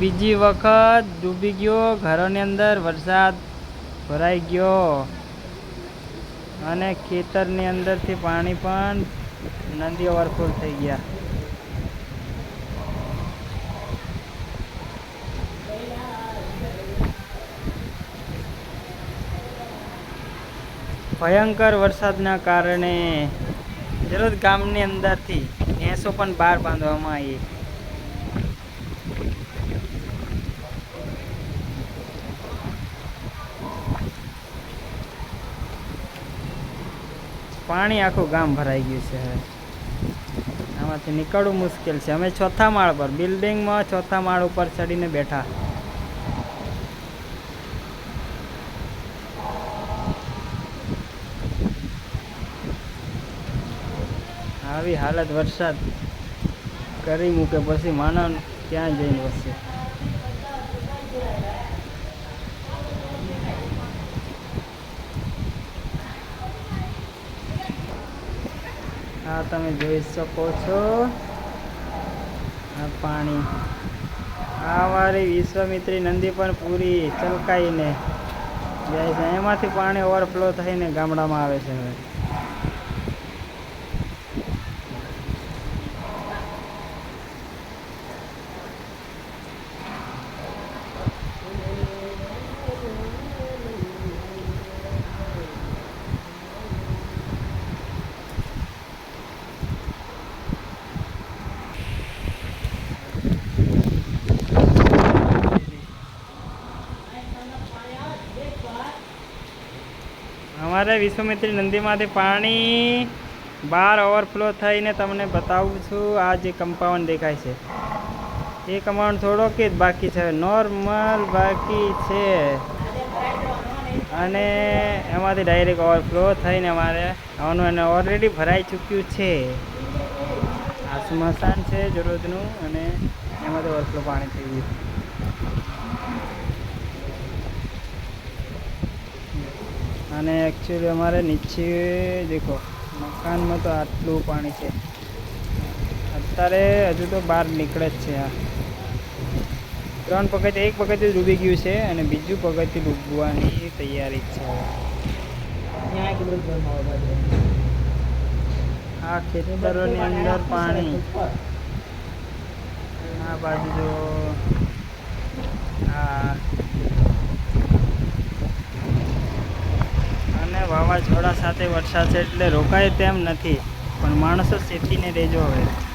બીજી વખત ડૂબી ગયો, ઘરોની અંદર વરસાદ ભરાઈ ગયો. અને ખેતરની અંદરથી પાણી પણ નદી ઓવરફોલ થઈ ગયા. ભયંકર વરસાદના કારણે જરોદ ગામની અંદરથી ભેંસો પણ બહાર બાંધવામાં આવી. પાણી આખું ગામ ભરાઈ ગયું છે હવે. આમાંથી નીકળવું મુશ્કેલ છે. અમે ચોથા માળ પર, બિલ્ડિંગમાં ચોથા માળ ઉપર ચડીને બેઠા. આવી હાલત વરસાદ કરી મૂકે, પછી માનવ ક્યાં જઈને વસશે આ તમે જોઈ શકો છો. આ પાણી. આ વારી વિશ્વામિત્રી નદી પણ પૂરી ચલકાઈને જાય છે. એમાંથી પાણી ઓવરફ્લો થઈને ગામડામાં આવે છે હવે. અમારે વિશ્વમિત્રી નદીમાંથી પાણી બહાર ઓવરફ્લો થઈને તમને બતાવું છું. આ જે કમ્પાઉન્ડ દેખાય છે. એ કમ્પાઉન્ડ થોડોક જ બાકી છે. નોર્મલ બાકી છે. અને એમાંથી ડાયરેક્ટ ઓવરફ્લો થઈને અમારે આવવાનું અને ઓલરેડી ભરાઈ ચૂક્યું છે. આ સ્મશાન છે જરૂરતનું અને એમાંથી ઓવરફ્લો પાણી થઈ ગયું. અને એકચ્યુઅલી અમારે નીચે દેખો મકાનમાં તો આટલું પાણી છે. અત્યારે હજુ તો બહાર નીકળે જ છે આ. ત્રણ પગથિયું એક પગથિયું ડૂબી ગયું છે અને બીજું પગથિયું ડૂબવાની તૈયારી છે આ ખેતરોની અંદર પાણી. આ બાજુ જો આ અને સાથે વરસાદ છે એટલે રોકાય તેમ નથી. પણ માણસો શેતીને રહેજો હવે.